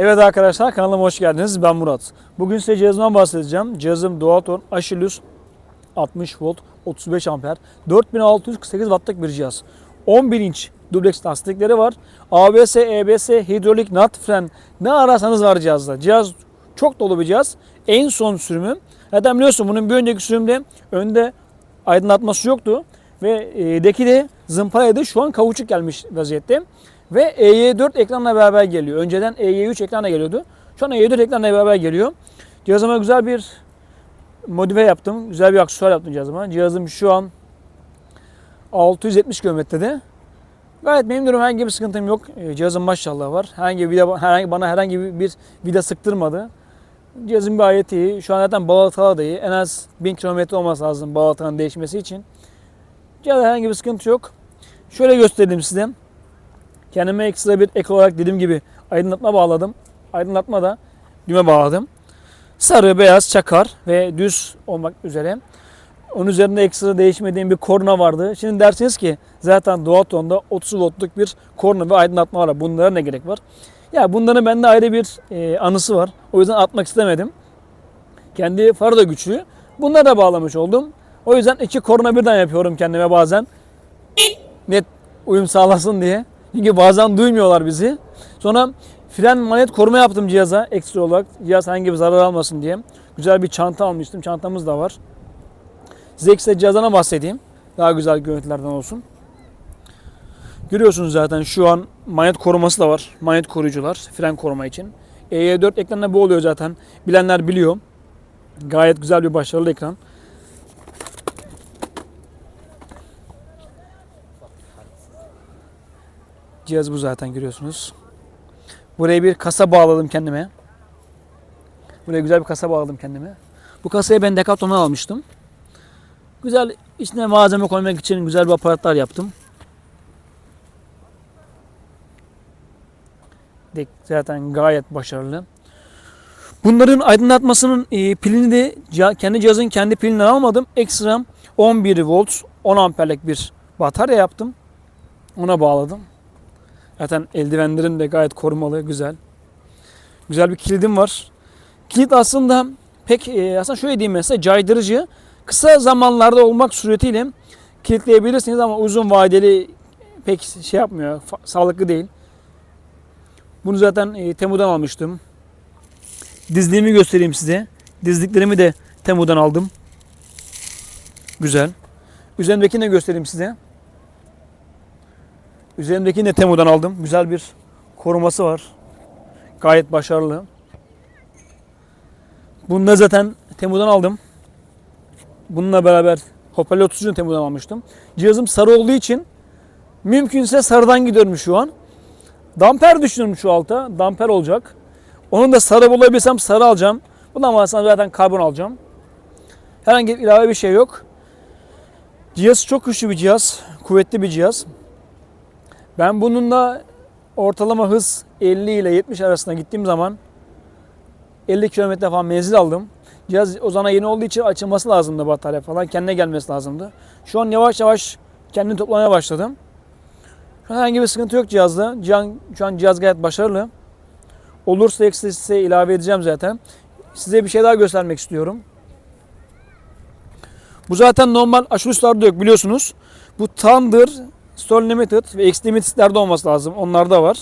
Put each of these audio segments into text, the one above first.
Evet arkadaşlar kanalıma hoş geldiniz. Ben Murat. Bugün size cihazımdan bahsedeceğim. Cihazım Dualtron Achilles 60 volt 35 amper 4648 wattlık bir cihaz. 11 inç dubleks lastikleri var. ABS, EBS, hidrolik, nat, fren ne ararsanız var cihazda. Cihaz çok dolu bir cihaz. En son sürümü. Zaten biliyorsun bunun bir önceki sürümde önde aydınlatması yoktu. Ve e, deki de zımparaydı. Şu an kavuçuk gelmiş vaziyette. Ve EY4 ekranla beraber geliyor. Önceden EY3 ekranla geliyordu. Şu an EY4 ekranla beraber geliyor. Cihazıma güzel bir modife yaptım. Güzel bir aksesuar yaptım cihazıma. Cihazım şu an 670 kilometrede. Gayet memnunum. Herhangi bir sıkıntım yok. E, Cihazım maşallah var. Herhangi bir vida, herhangi, bana herhangi bir, vida sıktırmadı. Cihazım gayet iyi. Şu an zaten balatalı da iyi. En az 1000 kilometre olması lazım balatanın değişmesi için. Cihazda herhangi bir sıkıntı yok. Şöyle göstereyim size. Kendime ekstra bir ek olarak dediğim gibi aydınlatma bağladım. Aydınlatma da düğme bağladım. Sarı, beyaz, çakar ve düz olmak üzere. Onun üzerinde ekstra değişmediğim bir korna vardı. Şimdi dersiniz ki zaten Dualtron'da 30 voltluk bir korna ve aydınlatma var. Bunlara ne gerek var? Ya bunların bende ayrı bir e, anısı var. O yüzden atmak istemedim. Kendi farı da güçlü. Bunları da bağlamış oldum. O yüzden iki korna birden yapıyorum kendime bazen. Net uyum sağlasın diye. Çünkü bazen duymuyorlar bizi. Sonra fren manet koruma yaptım cihaza ekstra olarak. Cihaz herhangi bir zarar almasın diye. Güzel bir çanta almıştım. Çantamız da var. Size ekstra cihazdan bahsedeyim. Daha güzel görüntülerden olsun. Görüyorsunuz zaten şu an manet koruması da var. Manet koruyucular fren koruma için. EY4 ekranında bu oluyor zaten. Bilenler biliyor. Gayet güzel bir başarılı ekran. Cihaz bu zaten görüyorsunuz. Buraya bir kasa bağladım kendime. Buraya güzel bir kasa bağladım kendime. Bu kasayı ben Decathlon'dan almıştım. Güzel içine malzeme koymak için güzel bir aparatlar yaptım. Zaten gayet başarılı. Bunların aydınlatmasının e, pilini de kendi cihazın kendi pilinden almadım. Ekstra 11 volt 10 amperlik bir batarya yaptım. Ona bağladım. Zaten eldivenlerim de gayet korumalı, güzel. Güzel bir kilidim var. Kilit aslında pek e, aslında şöyle diyeyim mesela caydırıcı. Kısa zamanlarda olmak suretiyle kilitleyebilirsiniz ama uzun vadeli pek şey yapmıyor. sağlıklı değil. Bunu zaten e, Temu'dan almıştım. Dizliğimi göstereyim size. Dizliklerimi de Temu'dan aldım. Güzel. Üzerimdekini de göstereyim size. Üzerimdekini de Temu'dan aldım. Güzel bir koruması var. Gayet başarılı. Bunu da zaten Temu'dan aldım. Bununla beraber hoparlör tutucunu Temu'dan almıştım. Cihazım sarı olduğu için mümkünse sarıdan gidiyorum şu an. Damper düşünüyorum şu alta. Damper olacak. Onun da sarı bulabilsem sarı alacağım. Bundan sonra zaten karbon alacağım. Herhangi bir ilave bir şey yok. Cihaz çok güçlü bir cihaz. Kuvvetli bir cihaz. Ben bununla ortalama hız 50 ile 70 arasında gittiğim zaman 50 kilometre falan menzil aldım. Cihaz o zaman yeni olduğu için açılması lazımdı batarya falan. Kendine gelmesi lazımdı. Şu an yavaş yavaş kendini toplamaya başladım. Şu an herhangi bir sıkıntı yok cihazda. Cihan, şu an cihaz gayet başarılı. Olursa ekstra size ilave edeceğim zaten. Size bir şey daha göstermek istiyorum. Bu zaten normal aşırıslarda yok biliyorsunuz. Bu Thunder, Store Limited ve X Limited'lerde olması lazım. Onlarda var.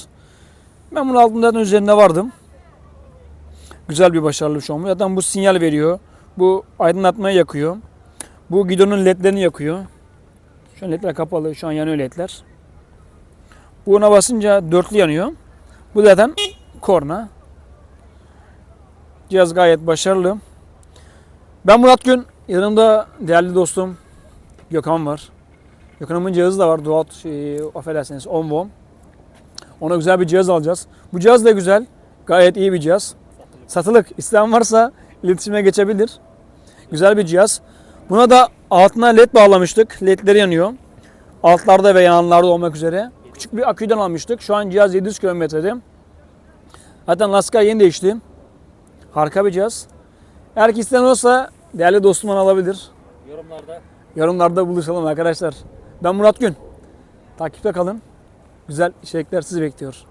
Ben bunu aldım zaten üzerinde vardım. Güzel bir başarılı şu an. bu. Zaten bu sinyal veriyor. Bu aydınlatmayı yakıyor. Bu gidonun ledlerini yakıyor. Şu an ledler kapalı. Şu an yanıyor ledler. Buna basınca dörtlü yanıyor. Bu zaten korna. Cihaz gayet başarılı. Ben Murat Gün. Yanımda değerli dostum Gökhan var. Gökhan'ımın cihazı da var. Dual, şey, affedersiniz Onvo. Ona güzel bir cihaz alacağız. Bu cihaz da güzel. Gayet iyi bir cihaz. Satılık. İsteyen varsa iletişime geçebilir. Güzel bir cihaz. Buna da altına led bağlamıştık. Ledleri yanıyor. Altlarda ve yanlarda olmak üzere. Küçük bir aküden almıştık. Şu an cihaz 700 kilometrede. Zaten lastikler yeni değişti. Harika bir cihaz. Eğer ki isteyen olsa değerli dostumdan alabilir. Yorumlarda Yorumlarda buluşalım arkadaşlar. Ben Murat Gün. Takipte kalın. Güzel içerikler sizi bekliyor.